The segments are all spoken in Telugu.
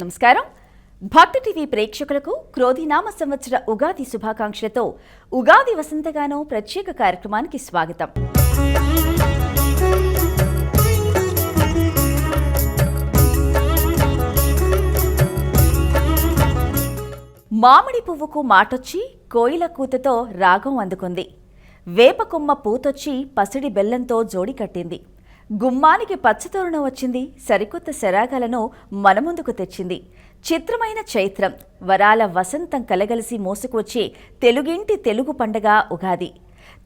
నమస్కారం. భక్తి టీవీ ప్రేక్షకులకు క్రోధినామ సంవత్సర ఉగాది శుభాకాంక్షలతో ఉగాది వసంతగానో ప్రత్యేక కార్యక్రమానికి స్వాగతం. మామిడి పువ్వుకు మాటొచ్చి కోయిల కూతతో రాగం అందుకుంది. వేప కొమ్మ పూతొచ్చి పసిడి బెల్లంతో జోడి కట్టింది. గుమ్మానికి పచ్చతోరణం వచ్చింది సరికొత్త శరాగాలను మన ముందుకు తెచ్చింది. చిత్రమైన చైత్రం వరాల వసంతం కలగలిసి మోసుకువచ్చే తెలుగింటి తెలుగు పండగ ఉగాది.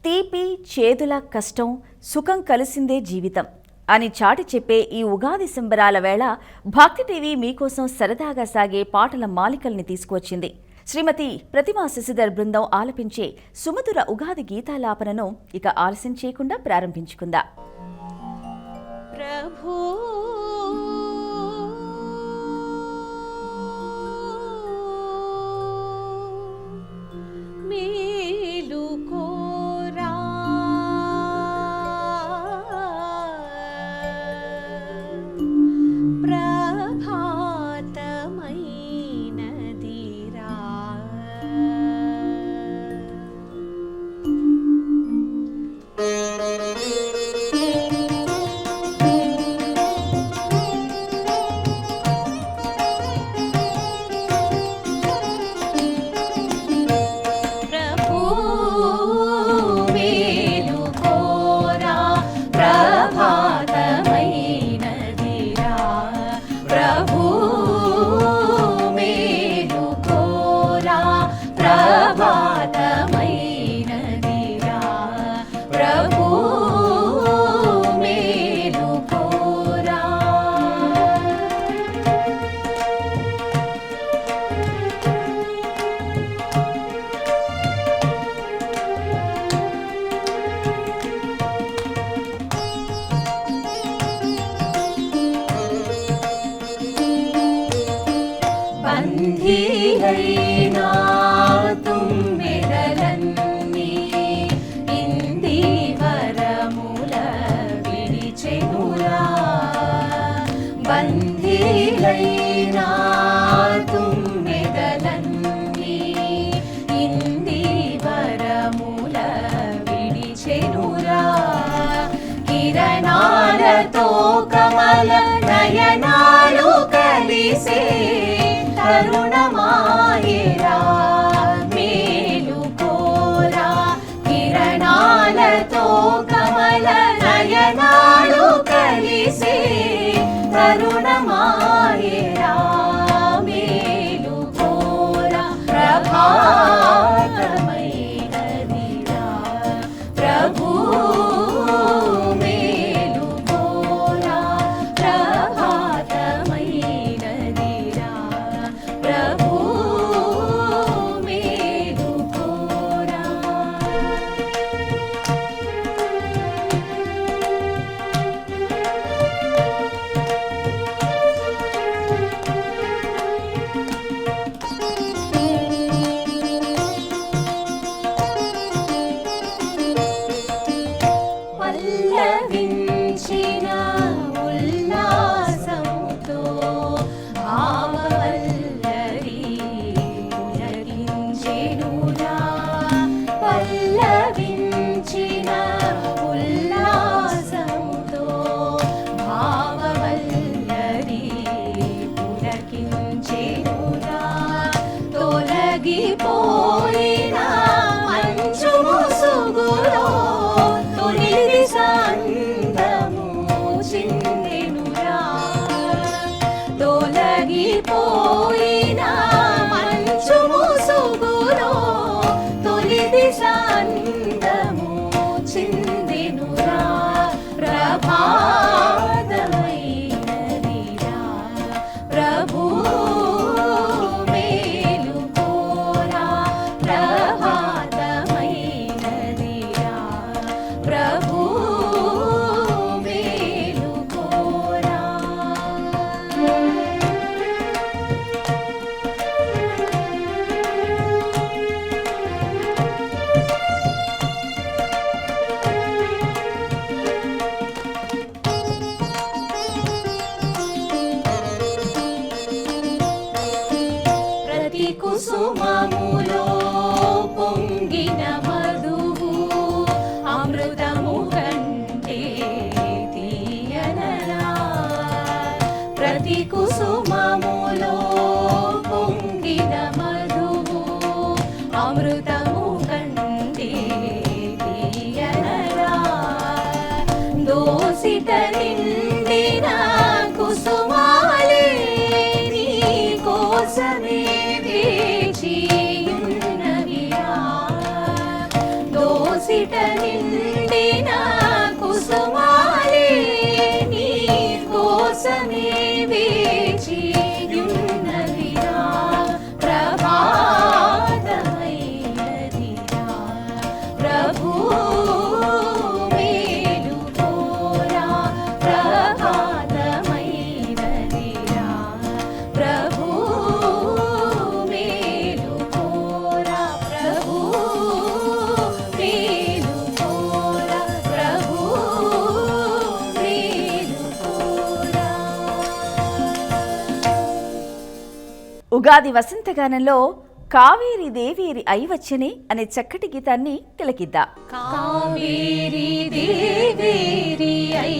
తీపి చేదుల కష్టం సుఖం కలిసిందే జీవితం అని చాటి చెప్పే ఈ ఉగాది సంబరాల వేళ భక్తి టీవీ మీకోసం సరదాగా సాగే పాటల మాలికల్ని తీసుకువచ్చింది. శ్రీమతి ప్రతిమా శశిధర్ బృందం ఆలపించే సుమధుర ఉగాది గీతాలాపనను ఇక ఆలస్యం చేయకుండా ప్రారంభించుకుందా? प्रभु കരുണ కరిగిపోయినా ఉగాది వసంతగానంలో కావేరి దేవేరి అయి వచ్చని అనే చక్కటి గీతాన్ని తిలకిద్దా. కావేరి దేవేరి అయి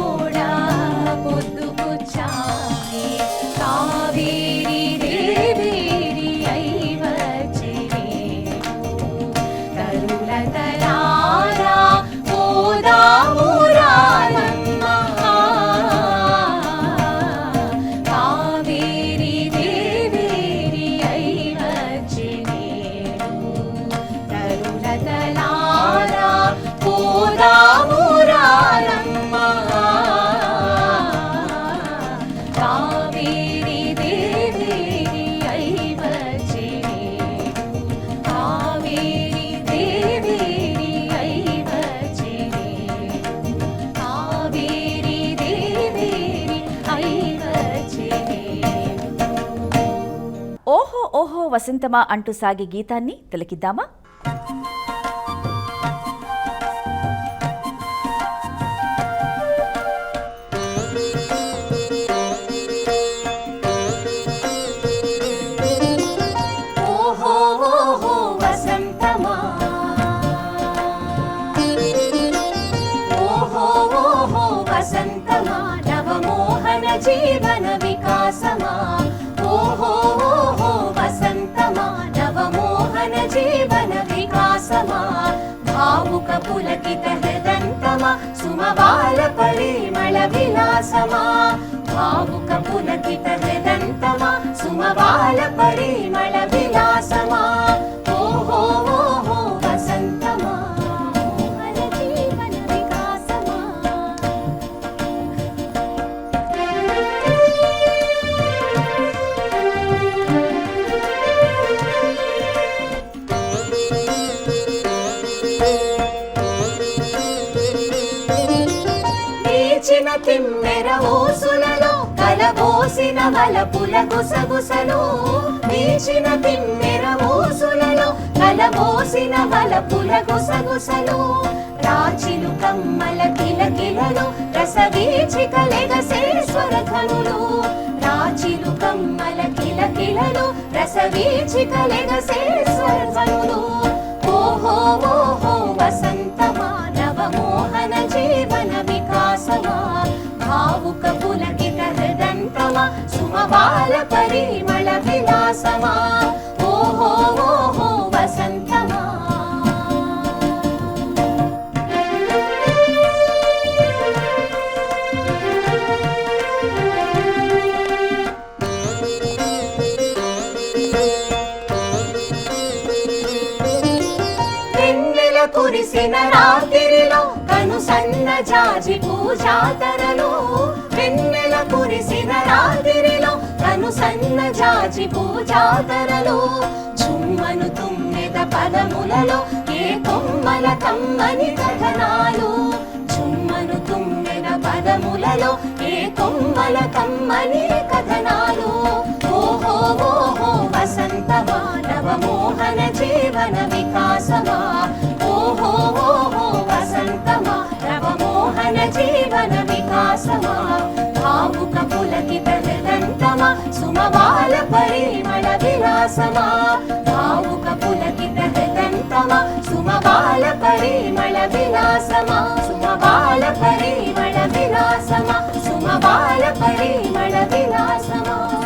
వసంతమా అంటూ సాగే గీతాన్ని తిలకిద్దామా? सुमबालपरिमलविलासमा। भावुकपुलकितहृदन्तमा सुमबालपरिमलविलासमा। కలబోసిన వలపుల గుసగుసలు లేచిన తిమ్మెర ఓసులలో కలబోసిన వలపుల గుసగుసలు. రాచిలు కమ్మల కిలకిలలు రసవీచి లెగసే స్వరధనులు రాచిలు కమ్మల కిలకిలలు రసవీచి లెగసే స్వరధనులు ఓహో ఓహో వసంతమా సుమబాల పరిమళ విలాసమా ఓహో ఓహో వసంతమా కురిసిన రాత్రిలో కను సన్న జాజి పూజాతరలో వెన్నెల కురిసిన రాత్రిలో కను సన్న జాజి పూజాతరలు చుమ్మను తుమ్మెద పదములలో ఏ కొమ్మల కమ్మని కథనాలు. చుమ్మను తుమ్మెద పదములలో ఏ కొమ్మల కమ్మని కథనాలు. ఓహో ఓహో వసంత మానవ మోహన జీవన వికాసమా. ఓహో ఓహో వసంత మానవ మోహన జీవన వికాసమా. భావుక పులకిత హృదంతమా సుమబాల పరిమళ విలాసమా? భావుక పులకిత హృదంతమా? సుమబాల పరిమళ విలాసమా? సుమబాల పరిమళ విలాసమా? సుమబాల పరిమళ విలాసమా?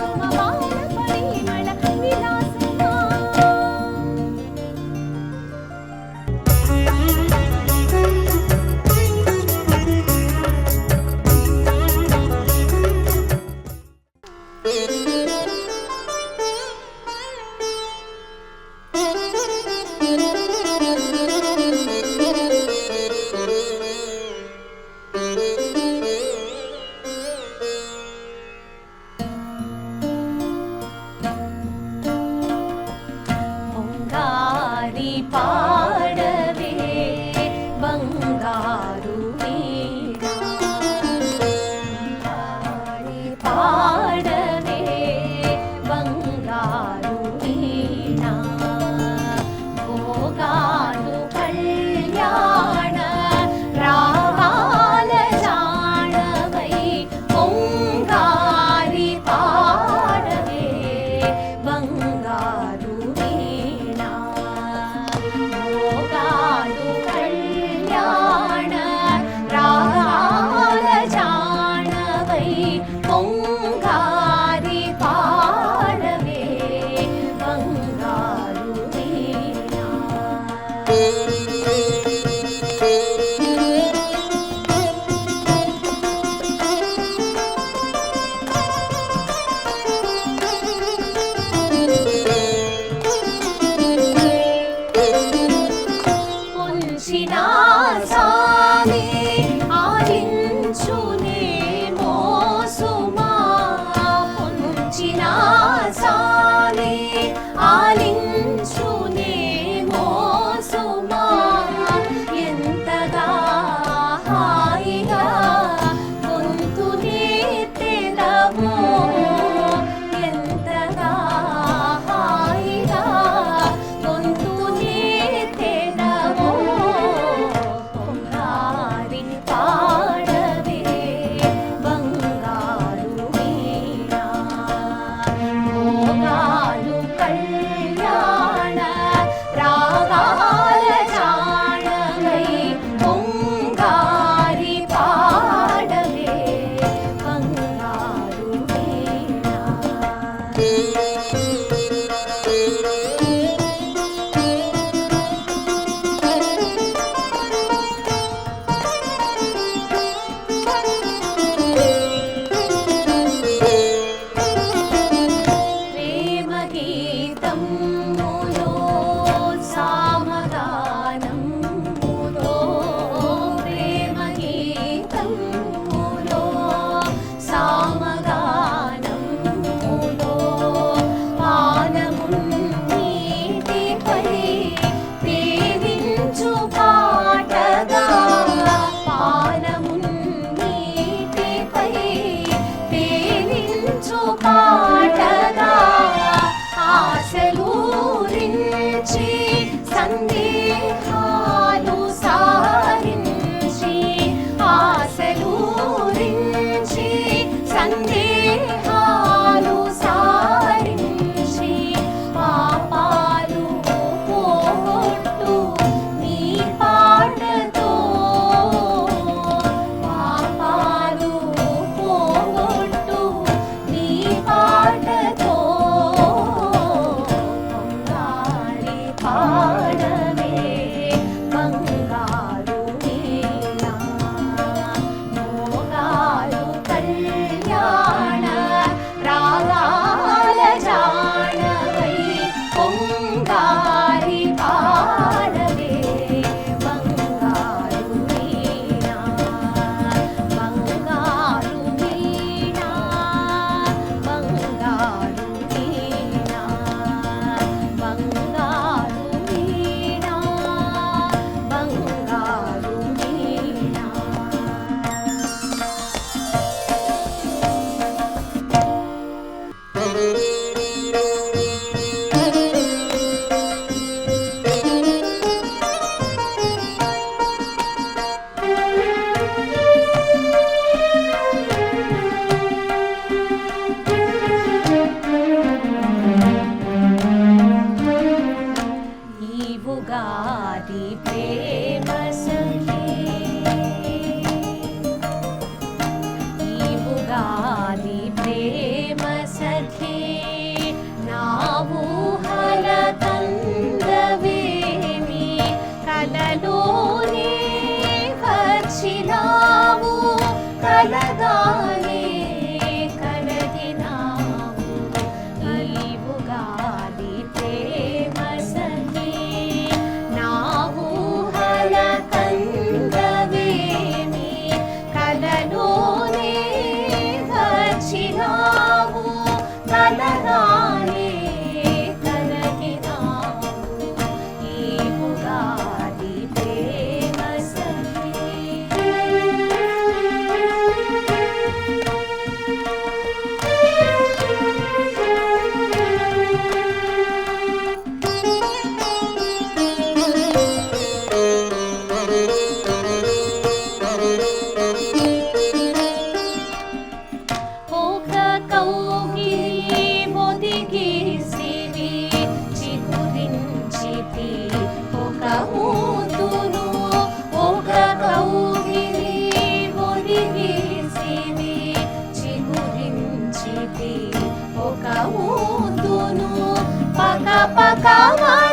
Papa, Copacabana.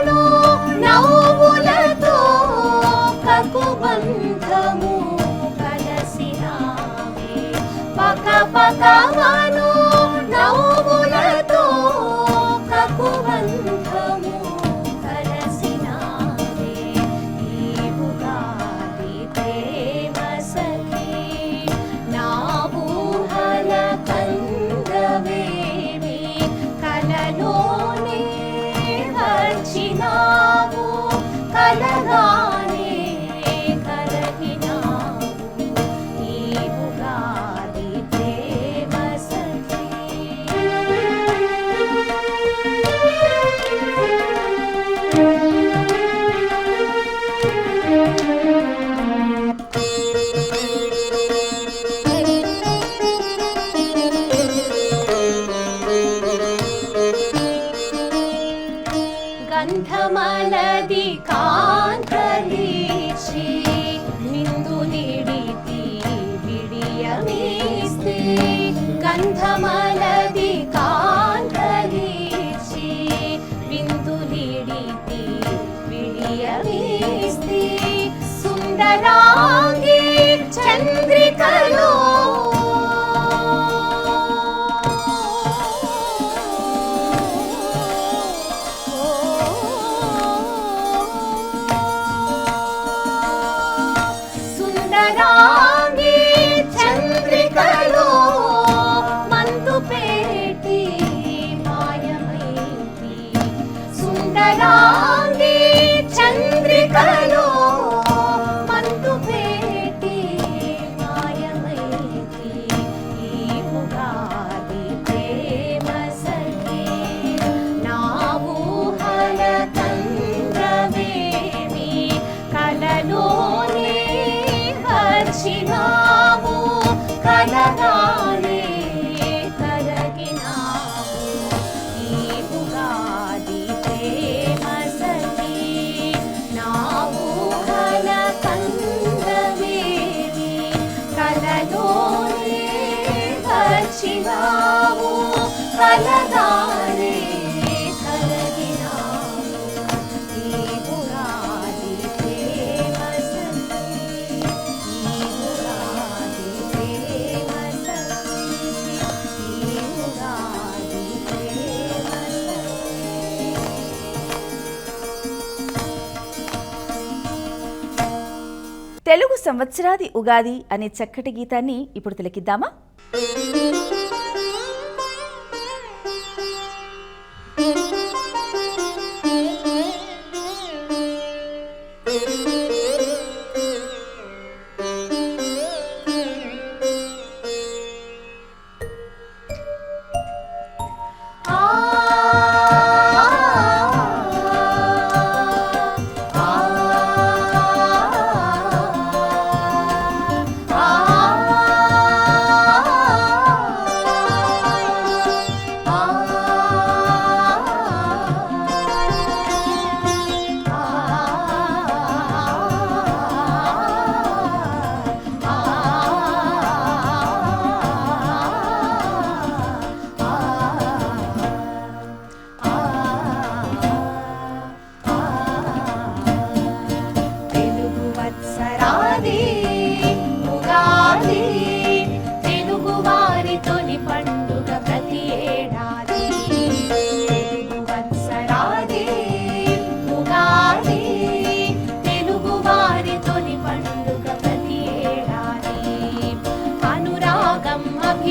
తెలుగు సంవత్సరాది ఉగాది అనే చక్కటి గీతాన్ని ఇప్పుడు తిలకిద్దామా?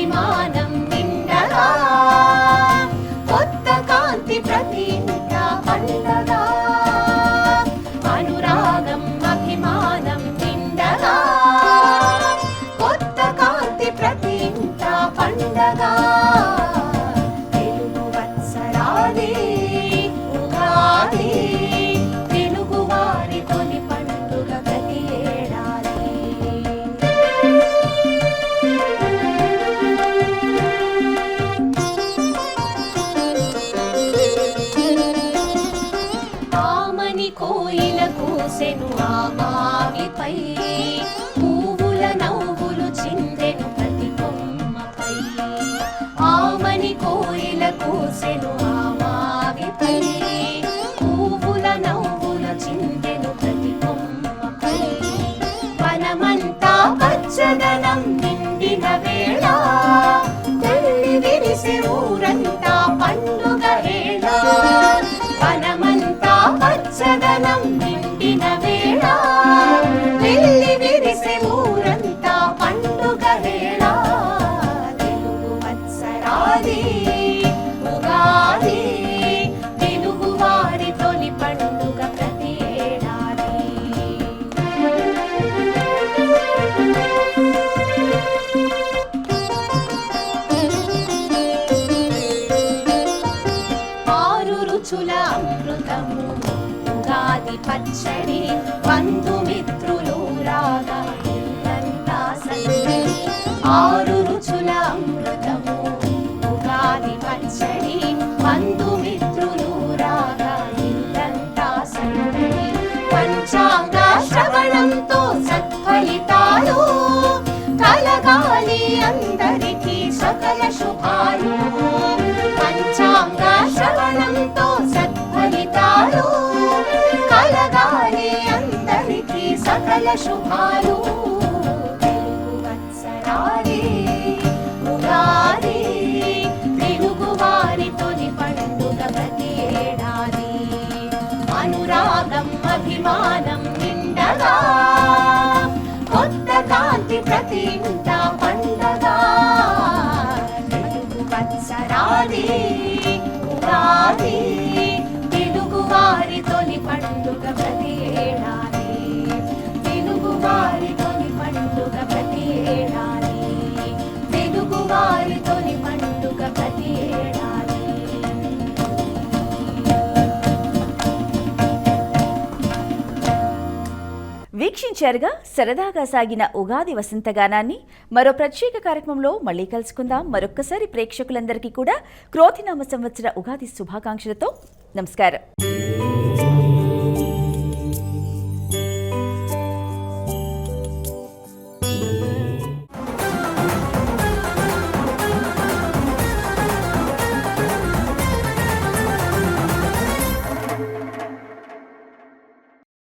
அபிமான ఆరు రుచుల అమృతము. ఉగాది పచ్చడి బంధుమిత్రులు రాగా ఇల్లంతా సన్నడి పంచాంగ శ్రవణంతో సత్ఫలితాలు. కలగాలి అందరికీ సకల శుభాలు. పంచాంగ శ్రవణంతో సత్ఫలితాలు. కలగాలి అందరికీ సకల శుభాలు. ఉగాది తెలుగువారి తొలి పండుగ ప్రతి ఏడాది తెలుగువారి వీక్షించారుగా సరదాగా సాగిన ఉగాది వసంతగానాన్ని. మరో ప్రత్యేక కార్యక్రమంలో మళ్ళీ కలుసుకుందాం. మరొక్కసారి ప్రేక్షకులందరికీ కూడా క్రోతినామ సంవత్సర ఉగాది శుభాకాంక్షలతో నమస్కారం.